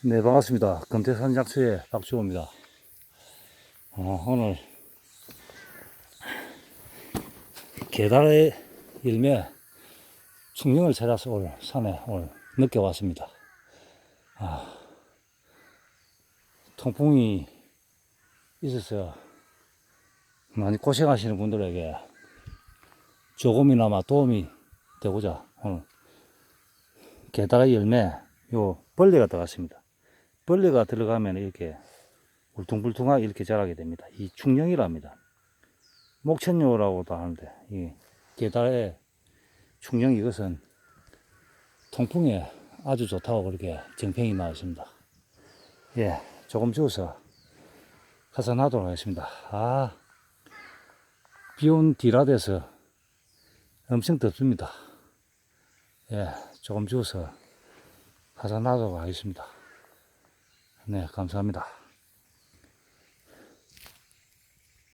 네, 반갑습니다. 금태산 약수의 박주호입니다. 어, 오늘 계달의 일매 충령을 찾아서 올 산에 오늘 늦게 왔습니다. 아, 통풍이 있어서 많이 고생하시는 분들에게 조금이나마 도움이 되고자 오늘 게다가 열매 요 벌레가 들어갔습니다. 벌레가 들어가면 이렇게 울퉁불퉁하게 이렇게 자라게 됩니다. 이 충령이랍니다. 목천요라고도 하는데 이 게다의 충령 이것은 통풍에 아주 좋다고 그렇게 정평이 나왔습니다. 예, 조금 주워서 가서 놔도록 하겠습니다. 아, 비온 뒤라 돼서 엄청 덥습니다. 예, 조금 주워서 가서 놔도록 하겠습니다. 네, 감사합니다.